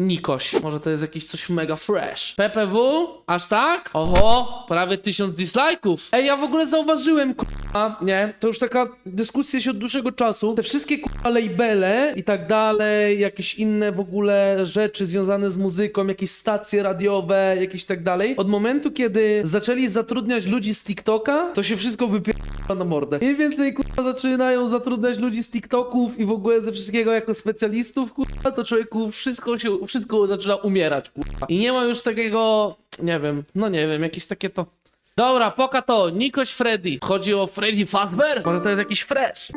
Nikoś. Może to jest jakieś coś mega fresh. PPW? Aż tak? Oho, prawie tysiąc dislike'ów. Ej, ja w ogóle zauważyłem, nie? To już taka dyskusja się od dłuższego czasu. Te wszystkie, kurwa, labele i tak dalej, jakieś inne w ogóle rzeczy związane z muzyką, jakieś stacje radiowe, jakieś tak dalej. Od momentu, kiedy zaczęli zatrudniać ludzi z TikToka, to się wszystko wypiera na mordę. Im więcej, kurwa, zaczynają zatrudniać ludzi z TikToków i w ogóle ze wszystkiego jako specjalistów, kurwa, to człowieku wszystko się, wszystko zaczyna umierać, kurwa. I nie ma już takiego, nie wiem, no nie wiem, jakieś takie to... Dobra, poka to, Nikoś Freddy. Chodzi o Freddy Fazbear? Może to jest jakiś fresh?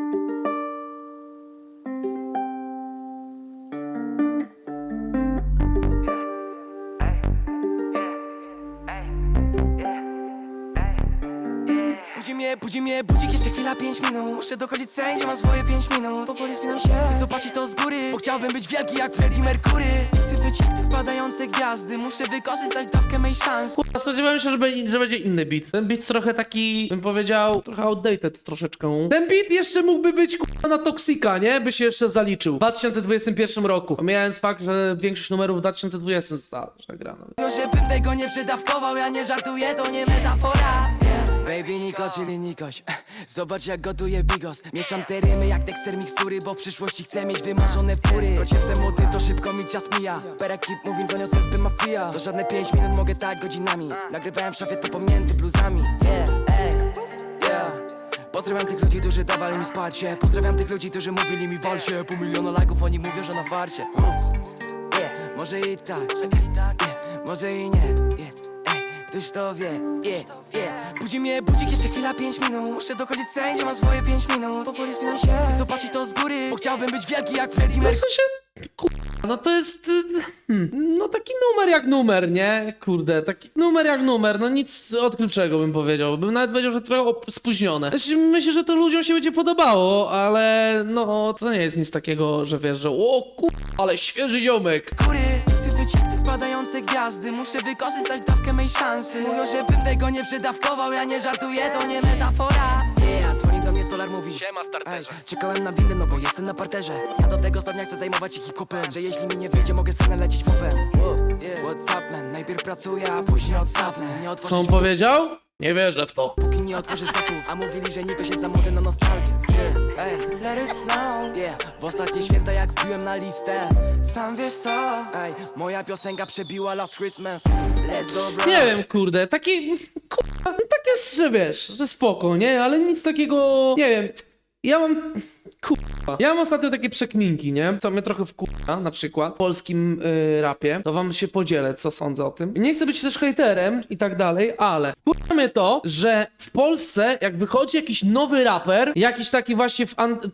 Budzi mnie, budzi mnie, budzik jeszcze chwila, pięć minut Muszę dokończyć sen, że mam swoje pięć minut Powoli spinam się, chcę zobaczyć to z góry Bo chciałbym być wielki jak Freddie Mercury Chcę być jak te spadające gwiazdy Muszę wykorzystać dawkę mej szans Kurwa, spodziewałem się, że, be- że będzie inny beat. Ten beat trochę taki, bym powiedział, trochę outdated troszeczkę. Ten beat jeszcze mógłby być kurwa na Toxika, nie? By się jeszcze zaliczył. W 2021 roku. Pomijając fakt, że większość numerów w 2020 została. No, żebym tego nie przedawkował Ja nie żartuję, to nie metafora. Baby Niko, czyli Nikoś. Zobacz jak gotuję bigos. Mieszam te rymy jak tekster mikstury Bo w przyszłości chcę mieć wymarzone fury Choć jestem młody, to szybko mi czas mija. Perekip mówi, dzwonią se zby mafia. To żadne pięć minut, mogę tak godzinami. Nagrywałem w szafie to pomiędzy bluzami. Yeah, ey, yeah. Pozdrawiam tych ludzi, którzy dawali mi wsparcie. Pozdrawiam tych ludzi, którzy mówili mi wal się. Pół miliona lajków, oni mówią, że na farcie Ups. Yeah, może i tak, yeah, może i nie, yeah, ktoś to wie, yeah, yeah Budzi mnie budzik, jeszcze chwila, pięć minut Muszę dokończyć sen, że mam swoje pięć minut Powoli spinam się, zobaczyć to z góry Bo chciałbym być wielki jak Freddie No w Mercury sensie, kurwa, no to jest, y, hmm, no taki numer jak numer, nie? Kurde, taki numer jak numer, no nic odkrywczego bym powiedział. Bym nawet powiedział, że trochę spóźnione. Znaczy, Myślę, że to ludziom się będzie podobało, ale no to nie jest nic takiego, że wiesz, że o kurwa, ale świeży ziomek. Te spadające gwiazdy Muszę wykorzystać dawkę mej szansy Mówią, żebym tego nie przedawkował Ja nie żartuję, to nie metafora Yeah, dzwoni do mnie Solar mówi Siema, starterze. Ej, Czekałem na windę, no bo jestem na parterze Ja do tego stopnia chcę zajmować się hip-hopem Że jeśli mi nie wyjdzie, mogę scenę lecieć popem Wow, yeah. What's up, man? Najpierw pracuję, a później odsapnę Nie Co on powiedział? Nie wierzę w to. póki nie otworzy zasłów A mówili, że Niko się za młody na nostalgię yeah. Ej, let it snow. Yeah. W ostatnie święta jak wbiłem na listę. Sam wiesz co? Ej, moja piosenka przebiła Last Christmas. Let's go bro. Nie wiem, kurde, taki, kurwa, no takie, że wiesz, że spoko, nie? Ale nic takiego, nie wiem, ja mam, kurwa, ja mam ostatnio takie przekminki, nie? Co mnie trochę wkurza, na przykład, w polskim y, rapie, to wam się podzielę, co sądzę o tym. Nie chcę być też hejterem i tak dalej, ale wkurza mnie to, że w Polsce, jak wychodzi jakiś nowy raper, jakiś taki właśnie,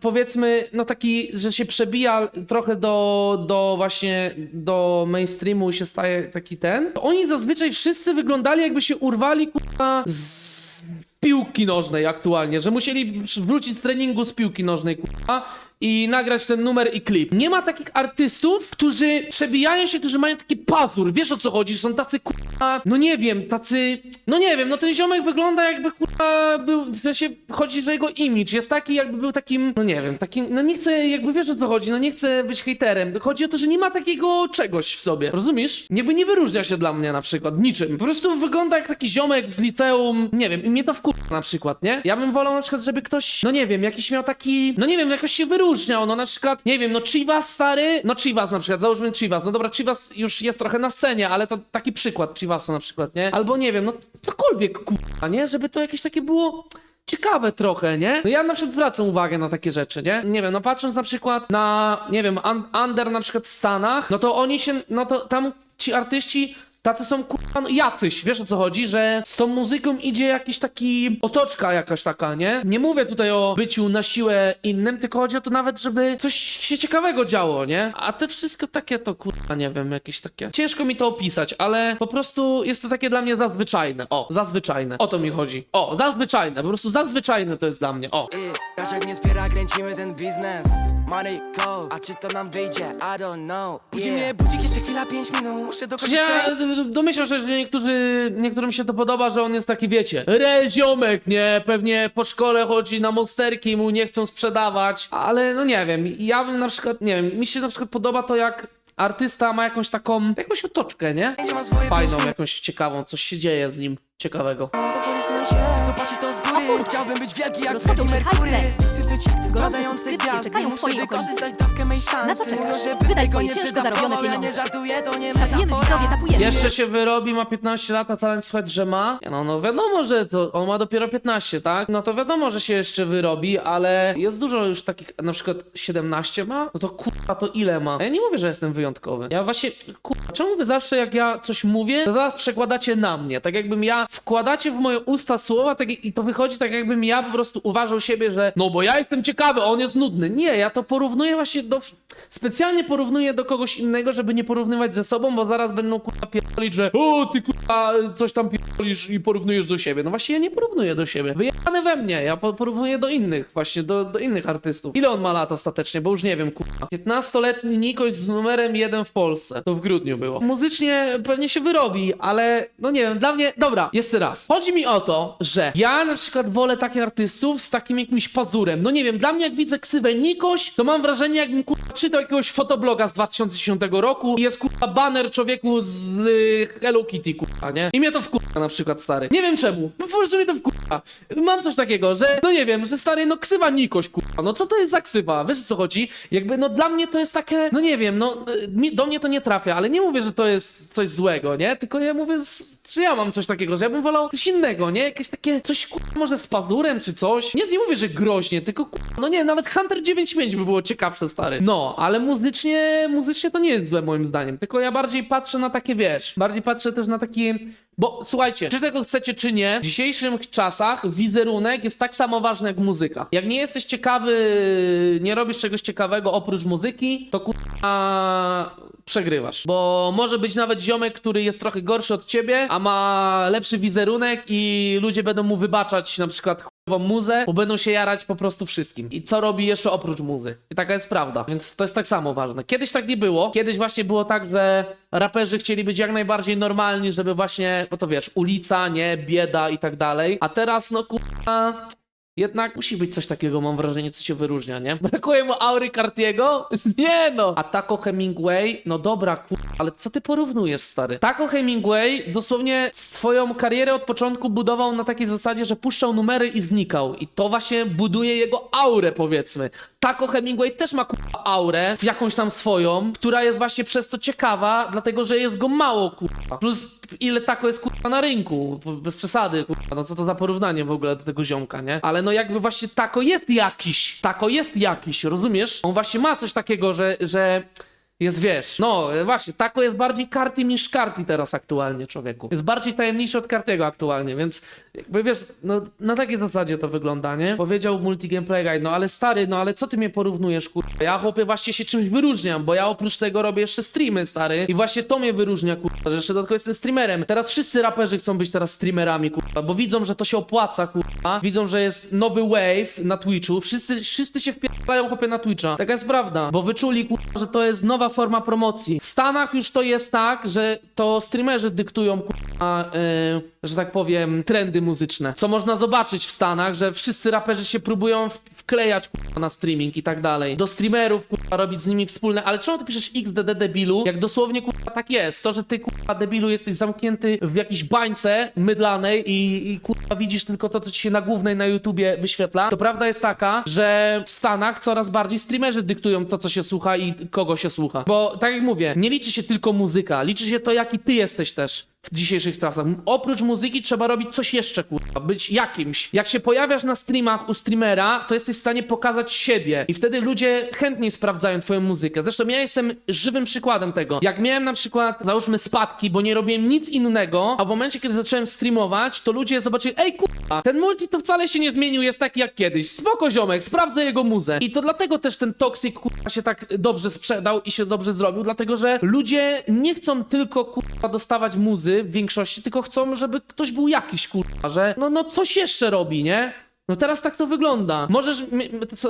powiedzmy, no taki, że się przebija trochę do, do właśnie, do mainstreamu i się staje taki ten, to oni zazwyczaj wszyscy wyglądali jakby się urwali, kurwa, z piłki nożnej aktualnie, że musieli wrócić z treningu z piłki nożnej, kurwa, i nagrać ten numer i klip. Nie ma takich artystów, którzy przebijają się, którzy mają taki pazur. Wiesz o co chodzi? Są tacy kurwa, no nie wiem, tacy, no nie wiem, no ten ziomek wygląda jakby kurwa był, w sensie chodzi, że jego image jest taki, jakby był takim, no nie wiem, takim, no nie chcę, jakby wiesz o co chodzi, no nie chcę być hejterem. Chodzi o to, że nie ma takiego czegoś w sobie, rozumiesz? Jakby nie wyróżnia się dla mnie na przykład niczym. Po prostu wygląda jak taki ziomek z liceum, nie wiem, i mnie to wkurza na przykład, nie? Ja bym wolał na przykład, żeby ktoś, no nie wiem, jakiś miał taki, no nie wiem, jakoś się wyróżniał, no na przykład, nie wiem, no Chivas stary, no Chivas na przykład, załóżmy Chivas, no dobra, Chivas już jest trochę na scenie, ale to taki przykład Chivasa na przykład, nie? Albo nie wiem, no cokolwiek, kurwa, nie? Żeby to jakieś takie było ciekawe trochę, nie? No ja na przykład zwracam uwagę na takie rzeczy, nie? Nie wiem, no patrząc na przykład na, nie wiem, un- Under na przykład w Stanach, no to oni się, no to tam ci artyści Tacy są kurwa no, jacyś, wiesz o co chodzi, że z tą muzyką idzie jakiś taki otoczka jakaś taka, nie? Nie mówię tutaj o byciu na siłę innym, tylko chodzi o to nawet, żeby coś się ciekawego działo, nie? A te wszystko takie to kurwa, nie wiem, jakieś takie. Ciężko mi to opisać, ale po prostu jest to takie dla mnie zazwyczajne. O, zazwyczajne. O to mi chodzi. O, zazwyczajne, po prostu zazwyczajne to jest dla mnie. O. Ej, Kaszek nie wspiera, kręcimy ten biznes Money go, a czy to nam wyjdzie? I don't know Budzi mnie budzik, jeszcze chwila, pięć minut Muszę dokończyć Ja sen. d- d- domyślam się, że niektórzy, niektórym się to podoba, że on jest taki, wiecie, real ziomek, nie? Pewnie po szkole chodzi na monsterki i mu nie chcą sprzedawać, ale no nie wiem, ja bym na przykład, nie wiem, mi się na przykład podoba to jak artysta ma jakąś taką, jakąś otoczkę, nie? Fajną, jakąś ciekawą, coś się dzieje z nim ciekawego. Zobaczyć to z góry Chciałbym być wielki jak Freddie Mercury. Chcę być jak te spadające gwiazdy Muszę wykorzystać dawkę mej szansy Na co czekasz? Mówią, żeby Wydaj tego swoje nie ciężko zarobione Ja nie pieniądze. żartuję, to nie metafora tapujemy. Jeszcze się wyrobi, ma 15 lat, a talent słuchać, że ma. No, no wiadomo, że to on ma dopiero 15, tak? No to wiadomo, że się jeszcze wyrobi, ale jest dużo już takich, na przykład 17 ma? No to kurwa, to ile ma? Ja nie mówię, że jestem wyjątkowy. Ja właśnie, kurwa, czemu wy zawsze jak ja coś mówię, to zaraz przekładacie na mnie? Tak jakbym ja, wkładacie w moje usta słowa tak, i to wychodzi tak jakbym ja po prostu uważał siebie, że no bo ja jestem ciekawy, on jest nudny. Nie, ja to porównuję właśnie do, specjalnie porównuję do kogoś innego, żeby nie porównywać ze sobą, bo zaraz będą kurwa pierdolić, że o ty kurwa coś tam pierdolisz i porównujesz do siebie. No właśnie ja nie porównuję do siebie. Wyjebane we mnie, ja po- porównuję do innych, właśnie do, do innych artystów. Ile on ma lat ostatecznie, bo już nie wiem, kurwa. 15-letni Nikoś z numerem 1 w Polsce. To w grudniu było. Muzycznie pewnie się wyrobi, ale no nie wiem, dla mnie, dobra, jeszcze raz. Chodzi mi o to, że ja na przykład wolę takich artystów z takim jakimś pazurem. No nie wiem, dla mnie jak widzę ksywę Nikoś, to mam wrażenie jakbym kurwa czytał jakiegoś fotobloga z 2010 roku i jest kurwa baner człowieku z y, Hello Kitty, kurwa, nie? I mnie to wkurwa na przykład, stary. Nie wiem czemu, no po prostu mnie to Mam coś takiego, że, no nie wiem, że stary, no ksywa Nikoś, kurwa, no co to jest za ksywa? Wiesz o co chodzi? Jakby, no dla mnie to jest takie, no nie wiem, no y, mi, do mnie to nie trafia, ale nie mówię, że to jest coś złego, nie? Tylko ja mówię, że ja mam coś takiego, że ja bym wolał coś innego, nie? Jakieś takie, coś kurwa, może z pazurem czy coś. Nie, nie mówię, że groźnie, tylko kurwa, no nie, nawet Hunter 9.5 by było ciekawsze, stary. No, ale muzycznie, muzycznie to nie jest złe moim zdaniem, tylko ja bardziej patrzę na takie, wiesz, bardziej patrzę też na takie... Bo słuchajcie, czy tego chcecie, czy nie, w dzisiejszych czasach wizerunek jest tak samo ważny jak muzyka. Jak nie jesteś ciekawy, nie robisz czegoś ciekawego oprócz muzyki, to kurwa przegrywasz. Bo może być nawet ziomek, który jest trochę gorszy od ciebie, a ma lepszy wizerunek i ludzie będą mu wybaczać na przykład muzę, bo będą się jarać po prostu wszystkim. I co robi jeszcze oprócz muzy? I taka jest prawda. Więc to jest tak samo ważne. Kiedyś tak nie było. Kiedyś właśnie było tak, że raperzy chcieli być jak najbardziej normalni, żeby właśnie, bo to wiesz, ulica, nie, bieda i tak dalej. A teraz, no kurwa... Jednak musi być coś takiego, mam wrażenie, co się wyróżnia, nie? Brakuje mu aury Cartiego? Nie no! A Taco Hemingway, no dobra, kur... ale co ty porównujesz, stary? Taco Hemingway dosłownie swoją karierę od początku budował na takiej zasadzie, że puszczał numery i znikał. I to właśnie buduje jego aurę, powiedzmy. Taco Hemingway też ma kurwa aurę, jakąś tam swoją, która jest właśnie przez to ciekawa, dlatego że jest go mało, kurwa. Plus ile Taco jest kurwa na rynku, bez przesady, kurwa, no co to za porównanie w ogóle do tego ziomka, nie? Ale no jakby właśnie Taco jest jakiś, Taco jest jakiś, rozumiesz? On właśnie ma coś takiego, że, że jest, wiesz, no właśnie, Taco jest bardziej karty niż karty teraz aktualnie, człowieku. Jest bardziej tajemniczy od Kartiego aktualnie, więc jakby wiesz, no na takiej zasadzie to wygląda, nie? Powiedział Multi Gameplay Guide, no ale stary, no ale co ty mnie porównujesz, kurwa? Ja chłopie właśnie się czymś wyróżniam, bo ja oprócz tego robię jeszcze streamy, stary, i właśnie to mnie wyróżnia, kurwa, że jeszcze dodatkowo jestem streamerem. Teraz wszyscy raperzy chcą być teraz streamerami, kurwa, bo widzą, że to się opłaca, kurwa, widzą, że jest nowy wave na Twitchu, wszyscy, wszyscy się wpierają chłopie na Twitcha. Taka jest prawda, bo wyczuli, kurwa, że to jest nowa forma promocji. W Stanach już to jest tak, że to streamerzy dyktują, kurwa, yy, że tak powiem, trendy muzyczne. Co można zobaczyć w Stanach, że wszyscy raperzy się próbują w- wklejać, na streaming i tak dalej. Do streamerów, kurwa, robić z nimi wspólne, ale czemu ty piszesz XDD debilu, jak dosłownie, kurwa, tak jest. To, że ty, kurwa, debilu, jesteś zamknięty w jakiejś bańce mydlanej i, i kurwa, widzisz tylko to, co ci się na głównej na YouTubie wyświetla, to prawda jest taka, że w Stanach coraz bardziej streamerzy dyktują to, co się słucha i kogo się słucha. Bo, tak jak mówię, nie liczy się tylko muzyka, liczy się to, jaki ty jesteś też w dzisiejszych czasach. Oprócz muzyki trzeba robić coś jeszcze, kurwa, być jakimś. Jak się pojawiasz na streamach u streamera, to jesteś w stanie pokazać siebie i wtedy ludzie chętniej sprawdzają twoją muzykę. Zresztą ja jestem żywym przykładem tego. Jak miałem na przykład, załóżmy spadki, bo nie robiłem nic innego, a w momencie, kiedy zacząłem streamować, to ludzie zobaczyli, ej kurwa, ten multi to wcale się nie zmienił, jest taki jak kiedyś. Spoko ziomek, sprawdzę jego muzę. I to dlatego też ten Toxic kurwa się tak dobrze sprzedał i się dobrze zrobił, dlatego że ludzie nie chcą tylko kurwa dostawać muzy w większości, tylko chcą, żeby ktoś był jakiś kurwa, że no, no coś jeszcze robi, nie? No teraz tak to wygląda. Możesz,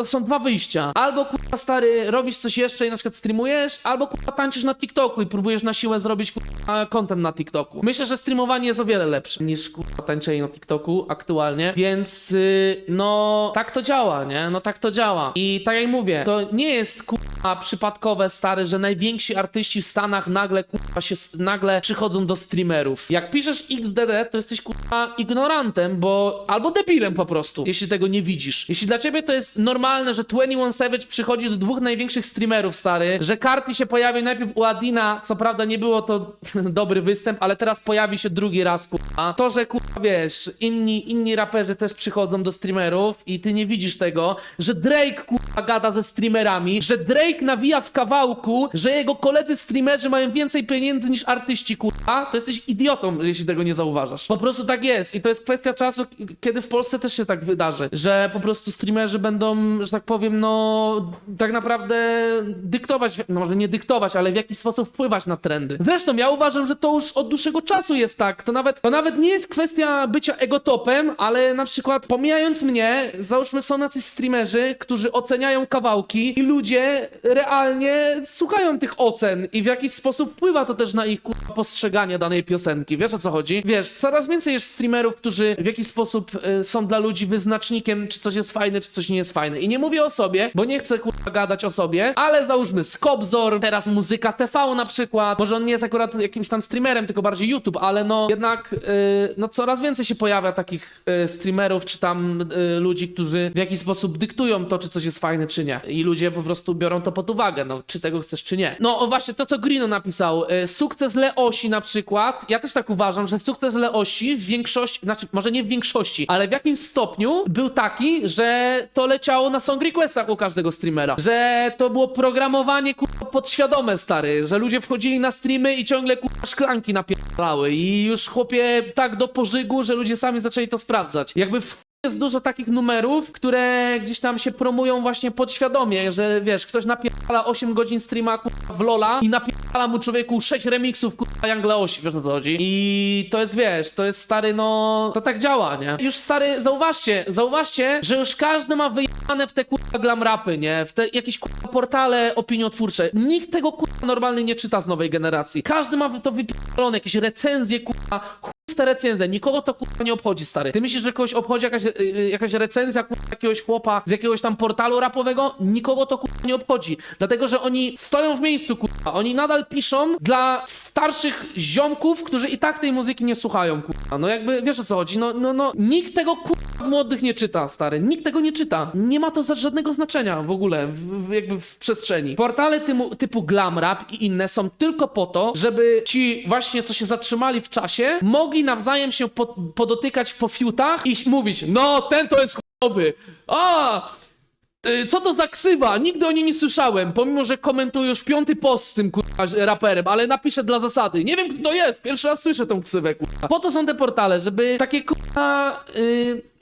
są dwa wyjścia. Albo kurwa stary, robisz coś jeszcze i na przykład streamujesz, albo kurwa tańczysz na TikToku i próbujesz na siłę zrobić kurwa content na TikToku. Myślę, że streamowanie jest o wiele lepsze niż kurwa tańczenie na TikToku aktualnie, więc yy, no tak to działa, nie? No tak to działa. I tak jak mówię, to nie jest kurwa przypadkowe stary, że najwięksi artyści w Stanach nagle kurwa się nagle przychodzą do streamerów. Jak piszesz XDD, to jesteś kurwa ignorantem, bo albo debilem po prostu, jeśli tego nie widzisz. Jeśli dla ciebie to jest normalne, że 21 Savage przychodzi do dwóch największych streamerów, stary, że Karty się pojawił najpierw u Adina, co prawda nie było to dobry występ, ale teraz pojawi się drugi raz, kurwa. To, że kurwa, wiesz, inni, inni raperzy też przychodzą do streamerów i ty nie widzisz tego, że Drake kurwa gada ze streamerami, że Drake nawija w kawałku, że jego koledzy streamerzy mają więcej pieniędzy niż artyści, kurwa, to jesteś idiotą, jeśli tego nie zauważasz. Po prostu tak jest i to jest kwestia czasu, kiedy w Polsce też się tak wydarzy, że po prostu streamerzy będą, że tak powiem, no tak naprawdę dyktować, no może nie dyktować, ale w jakiś sposób wpływać na trendy. Zresztą ja uważam, że to już od dłuższego czasu jest tak, to nawet, to nawet nie jest kwestia bycia egotopem, ale na przykład pomijając mnie, załóżmy są jacyś streamerzy, którzy oceniają kawałki i ludzie realnie słuchają tych ocen i w jakiś sposób wpływa to też na ich postrzeganie danej piosenki. Wiesz o co chodzi? Wiesz, coraz więcej jest streamerów, którzy w jakiś sposób y, są dla ludzi wyznacznikiem, czy coś jest fajne, czy coś nie jest fajne. I nie mówię o sobie, bo nie chcę kurwa gadać o sobie, ale załóżmy Skobzor, teraz muzyka TV na przykład. Może on nie jest akurat jakimś tam streamerem, tylko bardziej YouTube, ale no jednak y, no coraz więcej się pojawia takich y, streamerów, czy tam y, ludzi, którzy w jakiś sposób dyktują to, czy coś jest fajne, czy nie. I ludzie po prostu biorą to pod uwagę, no czy tego chcesz, czy nie. No o właśnie to, co Grino napisał. Y, sukces Leosi na przykład. Ja też tak uważam, że sukces Leosi w większości, znaczy może nie w większości, ale w jakimś stopniu był taki, że to leciało na song requestach u każdego streamera. Że to było programowanie kurwa podświadome, stary. Że ludzie wchodzili na streamy i ciągle kurwa szklanki napierdalały. I już chłopie tak do pożygu, że ludzie sami zaczęli to sprawdzać. Jakby w jest dużo takich numerów, które gdzieś tam się promują właśnie podświadomie, że wiesz, ktoś napierdala 8 godzin streama kurwa, w Lola i napierdala mu człowieku 6 remixów kurwa Young wiesz o co chodzi? I to jest, wiesz, to jest stary, no, to tak działa, nie? Już stary, zauważcie, zauważcie, że już każdy ma wyjebane w te kurwa glam rapy, nie? W te jakieś kurwa portale opiniotwórcze. Nikt tego kurwa normalnie nie czyta z nowej generacji. Każdy ma to wypierdolone, jakieś recenzje kurwa, w te recenzje, nikogo to kurwa nie obchodzi, stary. Ty myślisz, że kogoś obchodzi jakaś, y, y, jakaś recenzja kurwa, jakiegoś chłopa z jakiegoś tam portalu rapowego? Nikogo to kurwa nie obchodzi. Dlatego, że oni stoją w miejscu, kurwa. Oni nadal piszą dla starszych ziomków, którzy i tak tej muzyki nie słuchają, kurwa. No jakby, wiesz o co chodzi? No, no, no, nikt tego kurwa z młodych nie czyta, stary. Nikt tego nie czyta. Nie ma to żadnego znaczenia w ogóle, w, jakby w przestrzeni. Portale typu Glam Rap i inne są tylko po to, żeby ci właśnie, co się zatrzymali w czasie, mogli nawzajem się po, podotykać po fiutach i mówić, no ten to jest chujowy. A! y, Co to za ksywa? Nigdy o niej nie słyszałem, pomimo, że komentuję już piąty post z tym kurwa raperem, ale napiszę dla zasady. Nie wiem, kto to jest, pierwszy raz słyszę tą ksywę, kurwa. Po to są te portale, żeby takie kurwa... y,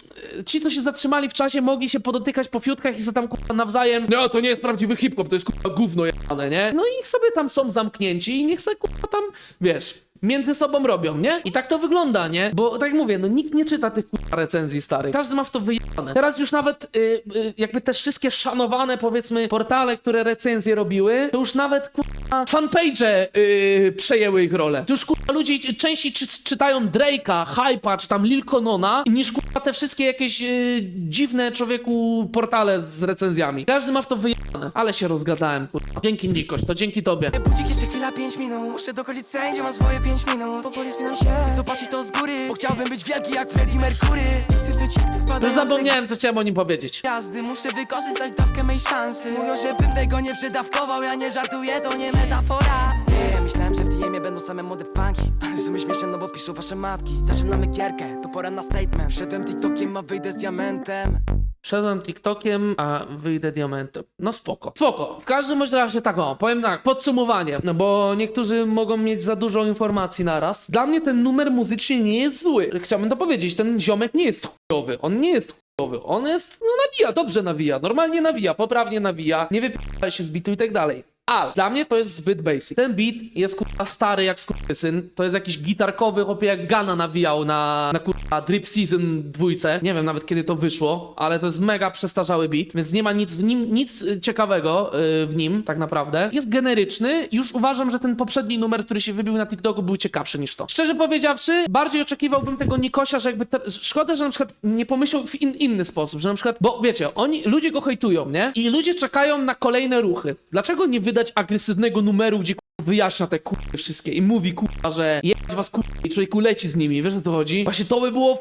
ci, co się zatrzymali w czasie, mogli się podotykać po fiutkach i za tam kurwa nawzajem. No, to nie jest prawdziwy hip-hop, to jest kurwa gówno jebane, nie? No i niech sobie tam są zamknięci i niech sobie kurwa tam, wiesz, między sobą robią, nie? I tak to wygląda, nie? Bo tak jak mówię, no nikt nie czyta tych kurwa recenzji starych. Każdy ma w to wyjebane. Teraz już nawet y, y, jakby te wszystkie szanowane, powiedzmy, portale, które recenzje robiły, to już nawet kurwa fanpage y, przejęły ich rolę. To już kurwa ludzie częściej czy, czytają Drake'a, Hype'a, czy tam Lil Conona, niż kurwa te wszystkie jakieś y, dziwne człowieku portale z recenzjami. Każdy ma w to wyjebane. Ale się rozgadałem, kurwa. Dzięki Nikoś, to dzięki tobie. Budzik jeszcze chwila, 5 minut Muszę sędzie, mam swoje 5 minut Powoli spinam się, chcę zobaczyć to z góry Bo chciałbym być wielki jak Freddie Mercury. Nie chcę być jak ty Już spadający zapomniałem, co chciałem o nim powiedzieć. Gwiazdy, muszę wykorzystać dawkę mej szansy. Mówią, żebym tego nie przedawkował Ja nie żartuję, to nie metafora. Nie, myślałem, że w DM-ie będą same młode funki Ale w sumie śmieszne, no bo piszą wasze matki. Zaczynamy gierkę, to pora na statement. Wszedłem TikTokiem, a wyjdę z diamentem Szedłem TikTokiem, a wyjdę diamentem. No spoko. Spoko. W każdym razie tak, o, powiem tak, podsumowanie, no bo niektórzy mogą mieć za dużo informacji naraz. Dla mnie ten numer muzycznie nie jest zły. Chciałbym to powiedzieć, ten ziomek nie jest chujowy. On nie jest chujowy. On jest, no nawija, dobrze nawija, normalnie nawija, poprawnie nawija, nie wypija się z bitu i tak dalej. Ale dla mnie to jest zbyt basic. Ten beat jest kurwa stary jak syn. To jest jakiś gitarkowy, chłopie jak Gana nawijał na, na kurwa Drip Season dwójce. Nie wiem nawet kiedy to wyszło, ale to jest mega przestarzały beat, więc nie ma nic w nim, nic ciekawego y, w nim tak naprawdę. Jest generyczny. Już uważam, że ten poprzedni numer, który się wybił na TikToku był ciekawszy niż to. Szczerze powiedziawszy, bardziej oczekiwałbym tego Nikosia, że jakby te... szkoda, że na przykład nie pomyślał w in, inny sposób, że na przykład, bo wiecie, oni, ludzie go hejtują, nie? I ludzie czekają na kolejne ruchy. Dlaczego nie wydać agresywnego numeru, gdzie wyjaśnia te kurwy wszystkie i mówi kurwa, że jebać was kurwa i człowieku leci z nimi, wiesz o co chodzi? Właśnie to by było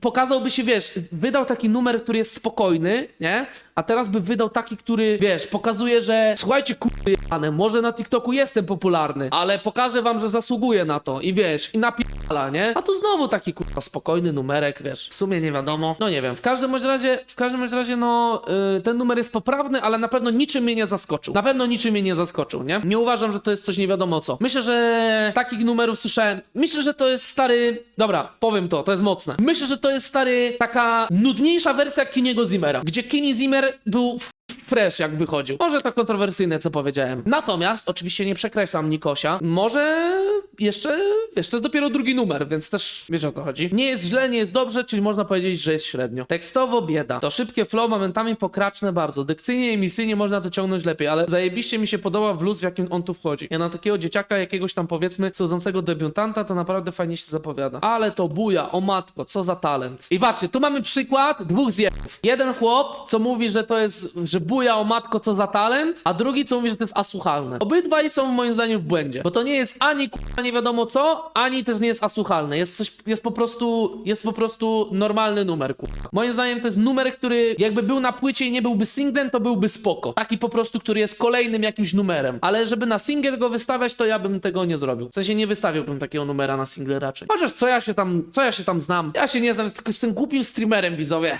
pokazałby się, wiesz, wydał taki numer, który jest spokojny, nie? A teraz by wydał taki, który, wiesz, pokazuje, że słuchajcie kurwy jebane, może na TikToku jestem popularny, ale pokażę wam, że zasługuję na to i wiesz, i napierdala, nie? A tu znowu taki kurwa spokojny numerek, wiesz, w sumie nie wiadomo, no nie wiem, w każdym bądź razie, w każdym bądź razie, no, y, ten numer jest poprawny, ale na pewno niczym mnie nie zaskoczył, na pewno niczym mnie nie zaskoczył, nie? Nie uważam, że to jest coś nie wiadomo co. Myślę, że takich numerów słyszałem, myślę, że to jest stary, dobra, powiem to, to jest mocne. Myślę, że to jest stary, taka nudniejsza wersja Kiniego Zimmera, gdzie Kini Zimmer był w fresh jak wychodził. Może to kontrowersyjne, co powiedziałem. Natomiast, oczywiście nie przekreślam Nikosia. Może jeszcze, wiesz, to jest dopiero drugi numer, więc też wiesz o co chodzi. Nie jest źle, nie jest dobrze, czyli można powiedzieć, że jest średnio. Tekstowo bieda. To szybkie flow, momentami pokraczne bardzo. Dykcyjnie i misyjnie można to ciągnąć lepiej, ale zajebiście mi się podoba blues, w jakim on tu wchodzi. Ja na takiego dzieciaka, jakiegoś tam powiedzmy schodzącego debiutanta, to naprawdę fajnie się zapowiada. Ale to buja, o matko, co za talent. I patrzcie, tu mamy przykład dwóch zjebów. Jeden chłop, co mówi, że to jest, że buja, o matko, co za talent, a drugi, co mówi, że to jest asłuchalne. Obydwaj są moim zdaniem w błędzie, bo to nie jest ani kurwa nie wiadomo co, ani też nie jest asłuchalne. Jest coś, jest po prostu, jest po prostu normalny numer, kurwa. Moim zdaniem to jest numer, który jakby był na płycie i nie byłby singlem, to byłby spoko. Taki po prostu, który jest kolejnym jakimś numerem. Ale żeby na singiel go wystawiać, to ja bym tego nie zrobił. W sensie nie wystawiłbym takiego numera na single raczej. Chociaż co ja się tam, co ja się tam znam? Ja się nie znam, tylko jestem głupim streamerem, widzowie.